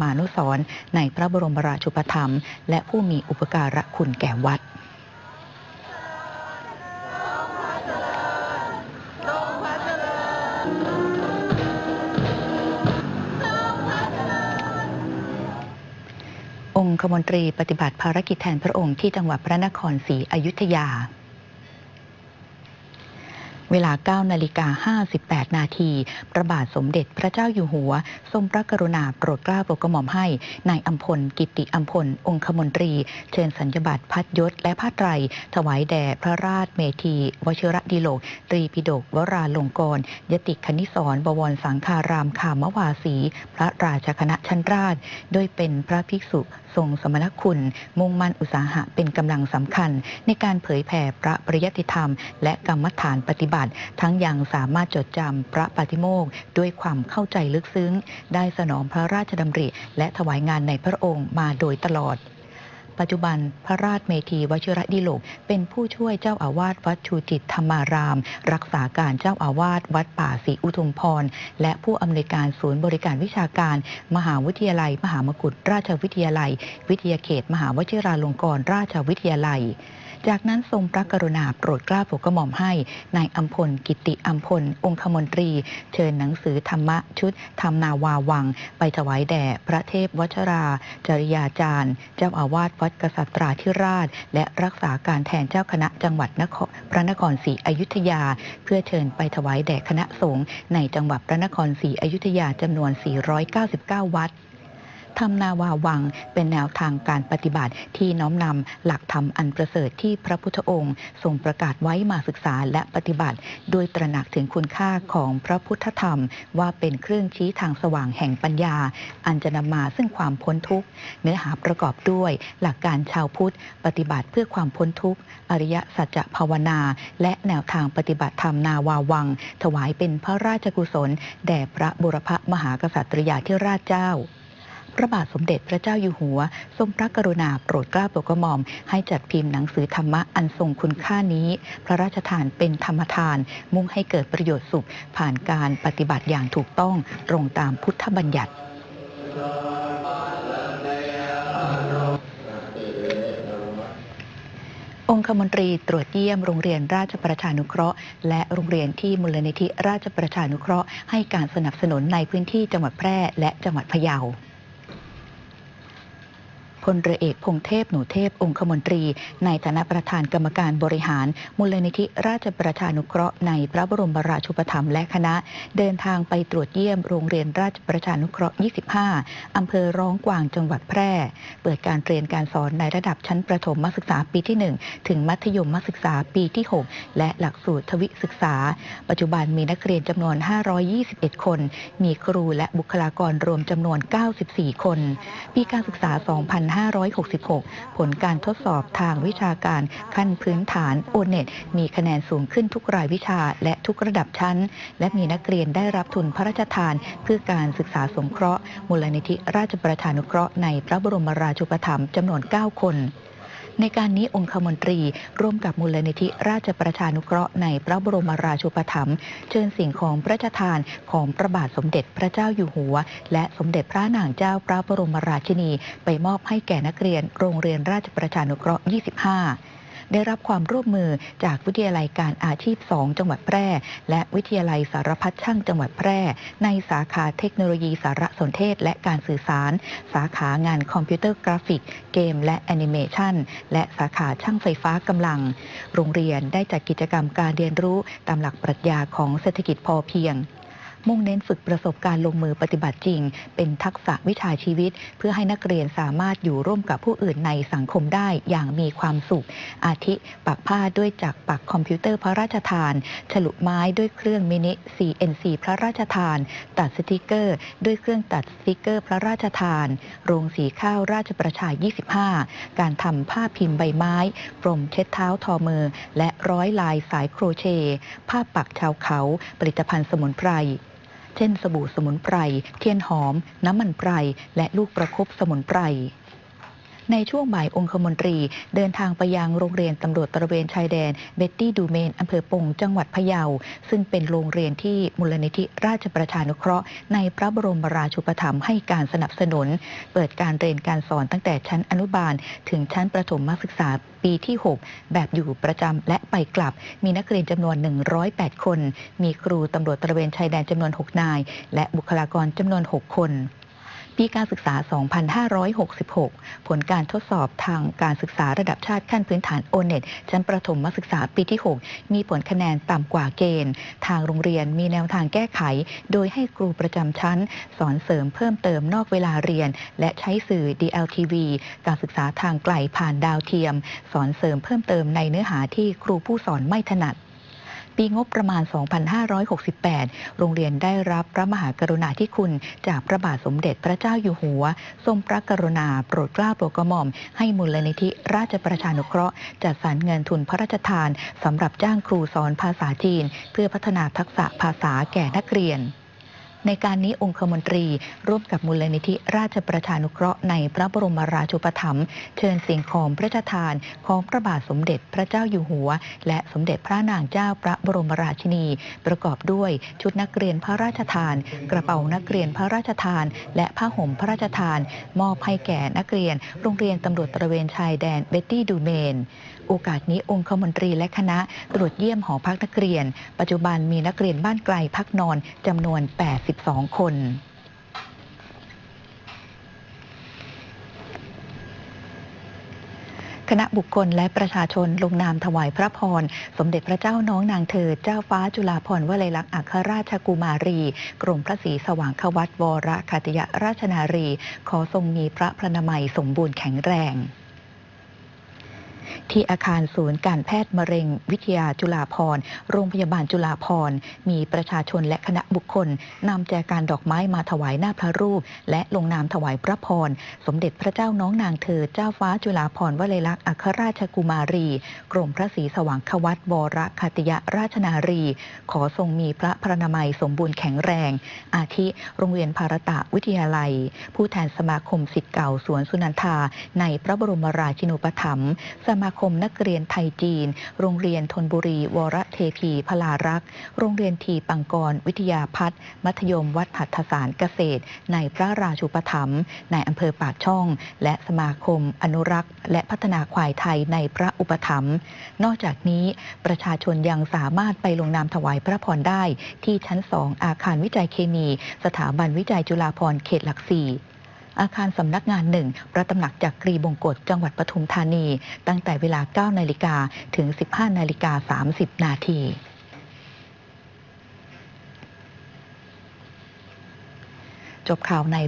มานุสรในพระบรมราชูปถัมภ์และผู้มีอุปการะคุณแก่วัดองคมนตรีปฏิบัติภารกิจแทนพระองค์ที่จังหวัดพระนครศรีอยุธยา เวลา 9 นาฬิกา 58 นาที พระบาทสมเด็จพระเจ้าอยู่หัว ทรงพระกรุณาโปรดเกล้าโปรดกระหม่อมให้ นายอัมพล กิติอัมพล องคมนตรี เชิญสัญญบัตรพัดยศ และผ้าไตร ถวายแด่พระราชเมธี วชิระดีโลก ตรีปิฎกวราลงกร ยติคณิสรบวรสังคารามขามวาสี พระราชคณะชั้นราช โดยเป็นพระภิกษุทรงสมณคุณ มุ่งมั่นอุตสาหะเป็นกำลังสำคัญ ในการเผยแผ่พระปริยติธรรม และกรรมฐานปฏิบัติทั้งยังสามารถจดจำพระปฏิโมกข์ด้วยความเข้าใจลึกซึ้ง ได้สนองพระราชดำริ และถวายงานในพระองค์มาโดยตลอดปัจจุบันพระราชเมธีวชิระดิโลก เป็นผู้ช่วยเจ้าอาวาสวัดชูจิตธรรมาราม รักษาการเจ้าอาวาสวัดป่าศรีอุทุมพร และผู้อำนวยการศูนย์บริการวิชาการ มหาวิทยาลัย มหามกุฏราชวิทยาลัย วิทยาเขต มหาวชิราลงกรณราชวิทยาลัย จากนั้นทรงพระกรุณาโปรดเกล้าโปรดกระหม่อมให้นายอัมพล กิติอัมพล องคมนตรี เชิญหนังสือธรรมะชุดธรรมนาวาวัง ไปถวายแด่พระเทพวชรา จริยาจารย์ เจ้าอาวาสวัดกษัตราธิราช และรักษาการแทนเจ้าคณะจังหวัดนครพระนครศรีอยุธยา เพื่อเชิญไปถวายแด่คณะสงฆ์ในจังหวัดพระนครศรีอยุธยาจำนวน 499 วัด ทำนาวาวัง เป็นแนวทางการปฏิบัติที่น้อมนำหลักธรรมอันประเสริฐที่พระพุทธองค์ ทรงประกาศไว้มาศึกษาและปฏิบัติ โดยตระหนักถึงคุณค่าของพระพุทธธรรม ว่าเป็นเครื่องชี้ทางสว่างแห่งปัญญา อันจะนำมาซึ่งความพ้นทุกข์เนื้อหาประกอบด้วย หลักการชาวพุทธ ปฏิบัติเพื่อความพ้นทุกข์อริยสัจภาวนา และแนวทางปฏิบัติธรรมนาวาวัง ถวายเป็นพระราชกุศล แด่พระบุรพมหากษัตริยาธิราชเจ้า พระบาทสมเด็จพระเจ้าอยู่หัว ทรงพระกรุณาโปรดเกล้าโปรดกระหม่อม ให้จัดพิมพ์หนังสือธรรมะอันทรงคุณค่านี้ พระราชทานเป็นธรรมทาน มุ่งให้เกิดประโยชน์สุข ผ่านการปฏิบัติอย่างถูกต้องตรงตามพุทธบัญญัติองคมนตรีตรวจเยี่ยมโรงเรียนราชประชานุเคราะห์ และโรงเรียนที่มูลนิธิราชประชานุเคราะห์ให้การสนับสนุนในพื้นที่จังหวัดแพร่และจังหวัดพะเยา พลเรือเอกพงเทพหนูเทพองคมนตรี ในฐานะประธานกรรมการบริหาร มูลนิธิราชประชานุเคราะห์ในพระบรมราชูปถัมภ์และคณะ เดินทางไปตรวจเยี่ยมโรงเรียนราชประชานุเคราะห์ 25 อำเภอร้องกวางจังหวัดแพร่ เปิดการเรียนการสอนในระดับชั้นประถมศึกษาปีที่ 1 ถึงมัธยมศึกษาปีที่ 6 และหลักสูตรทวิศึกษา ปัจจุบันมีนักเรียนจำนวน 521 คน มีครูและบุคลากรรวมจำนวน 94 คน ปีการศึกษา 2 5 2566 ผลการทดสอบทางวิชาการขั้นพื้นฐานโอเน็ตมีคะแนนสูงขึ้นทุกรายวิชาและทุกระดับชั้น และมีนักเรียนได้รับทุนพระราชทาน เพื่อการศึกษาสงเคราะห์ มูลนิธิราชประชานุเคราะห์ในพระบรมราชูปถัมภ์จำนวน 9 คน ในการนี้องคมนตรี ร่วมกับมูลนิธิราชประชานุเคราะห์ในพระบรมราชูปถัมภ์เชิญสิ่งของพระราชทานของพระบาทสมเด็จพระเจ้าอยู่หัว และสมเด็จพระนางเจ้าพระบรมราชินี ไปมอบให้แก่นักเรียนโรงเรียนราชประชานุเคราะห์ 25 ได้รับความร่วมมือจากวิทยาลัยการอาชีพ 2 จังหวัดแพร่ และวิทยาลัยสารพัดช่างจังหวัดแพร่ ในสาขาเทคโนโลยีสารสนเทศ และการสื่อสาร สาขางานคอมพิวเตอร์กราฟิก เกม และแอนิเมชันและสาขาช่างไฟฟ้ากำลัง โรงเรียนได้จัดกิจกรรมการเรียนรู้ตามหลักปรัชญาของเศรษฐกิจพอเพียง มุ่งเน้นฝึกประสบการณ์ลงมือปฏิบัติจริง เป็นทักษะวิชาชีวิต เพื่อให้นักเรียนสามารถอยู่ร่วมกับผู้อื่นในสังคมได้อย่างมีความสุข อาทิปักผ้าด้วยจักรปักคอมพิวเตอร์พระราชทาน ฉลุไม้ด้วยเครื่องมินิ CNC พระราชทาน ตัดสติกเกอร์ ด้วยเครื่องตัดสติกเกอร์พระราชทาน โรงสีข้าวราชประชา 25 การทำผ้าพิมพ์ใบไม้ปรมเช็ดเท้าทอมือ และร้อยลายสายโครเชต์ผ้าปักชาวเขา ผลิตภัณฑ์สมุนไพร เช่นสบู่สมุนไพร เทียนหอม น้ำมันไพร และลูกประคบสมุนไพร ในช่วงบ่ายองคมนตรี เดินทางไปยังโรงเรียนตำรวจตระเวนชายแดนเบตตี้ดูเมนอำเภอปงจังหวัดพะเยา ซึ่งเป็นโรงเรียนที่มูลนิธิราชประชานุเคราะห์ ในพระบรมราชูปถัมภ์ให้การสนับสนุน เปิดการเรียนการสอนตั้งแต่ชั้นอนุบาล ถึงชั้นประถมศึกษาปีที่ 6 แบบอยู่ประจำและไปกลับ มีนักเรียนจำนวน 108 คน มีครูตำรวจตระเวนชายแดนจำนวน 6 นาย และบุคลากรจำนวน 6 คน ปีการศึกษา 2566 ผลการทดสอบทางการศึกษาระดับชาติขั้นพื้นฐานโอเน็ตชั้นประถมศึกษาปีที่ 6 มีผลคะแนนต่ำกว่าเกณฑ์ ทางโรงเรียนมีแนวทางแก้ไข โดยให้ครูประจำชั้น สอนเสริมเพิ่มเติมนอกเวลาเรียน และใช้สื่อ DLTV การศึกษาทางไกลผ่านดาวเทียม สอนเสริมเพิ่มเติมในเนื้อหาที่ครูผู้สอนไม่ถนัด ปีงบประมาณ 2568 โรงเรียนได้รับพระมหากรุณาธิคุณจากพระบาทสมเด็จพระเจ้าอยู่หัว ทรงพระกรุณาโปรดเกล้าโปรดกระหม่อม ให้มูลนิธิราชประชานุเคราะห์จัดสรรเงินทุนพระราชทานสำหรับจ้างครูสอนภาษาจีน เพื่อพัฒนาทักษะภาษาแก่นักเรียน ในการนี้องคมนตรีร่วมกับมูลนิธิราชประชานุเคราะห์ในพระบรมราชูปถัมภ์เชิญสิ่งของพระราชทานของพระบาทสมเด็จพระเจ้าอยู่หัว และสมเด็จพระนางเจ้าพระบรมราชินี ประกอบด้วยชุดนักเรียนพระราชทาน กระเป๋านักเรียนพระราชทาน และผ้าห่มพระราชทาน มอบให้แก่นักเรียน โรงเรียนตำรวจตระเวนชายแดนเบตตี้ดูเมนโอกาสนี้องคมนตรีและคณะตรวจเยี่ยมหอพักนักเรียน ปัจจุบันมีนักเรียนบ้านไกลพักนอนจำนวน82คน คณะบุคคลและประชาชนลงนามถวายพระพร สมเด็จพระเจ้าน้องนางเธอ เจ้าฟ้าจุฬาภรณ์วลัยลักษณ์อัครราชกุมารี กรมพระศรีสว่างควัตวรคติยราชนารี ขอทรงมีพระพระนามัยสมบูรณ์แข็งแรง ที่อาคารศูนย์การแพทย์มะเร็ง วิทยาจุฬาภรณ์โรงพยาบาลจุฬาภรณ์มีประชาชนและคณะบุคคลนำแจกันดอกไม้มาถวายหน้าพระรูป และลงนามถวายพระพร สมเด็จพระเจ้าน้องนางเธอเจ้าฟ้าจุฬาภรณ์วลัยลักษณ์อัครราชกุมารี กรมพระศรีสว่างควัตวรคติยราชนารี ขอทรงมีพระพรนามัยสมบูรณ์แข็งแรง อาทิ โรงเรียนภารตะวิทยาลัย ผู้แทนสมาคมสิทธิ์เก่าสวนสุนันทาในพระบรมราชินูปถัมภ์สมาคมนักเรียนไทยจีน โรงเรียนธนบุรี วรเทพีพลารักษ์ โรงเรียนทีปังกร วิทยาพัฒน์มัธยมวัดหัตถสารเกษตร ในพระราชูปถัมภ์ในอำเภอปากช่อง และสมาคม อนุรักษ์ และพัฒนาควายไทยในพระอุปถัมภ์นอกจากนี้ประชาชนยังสามารถไปลงนามถวายพระพรได้ ที่ชั้น2อาคารวิจัยเคมี สถาบันวิจัยจุฬาภรณ์เขตหลักสี่ อาคารสำนักงานหนึ่งพระตำหนักจากกรีบงกฎจังหวัดปทุมธานี ตั้งแต่เวลา 9 นาฬิกาถึง 15 นาฬิกา 30 นาทีจบข่าวใน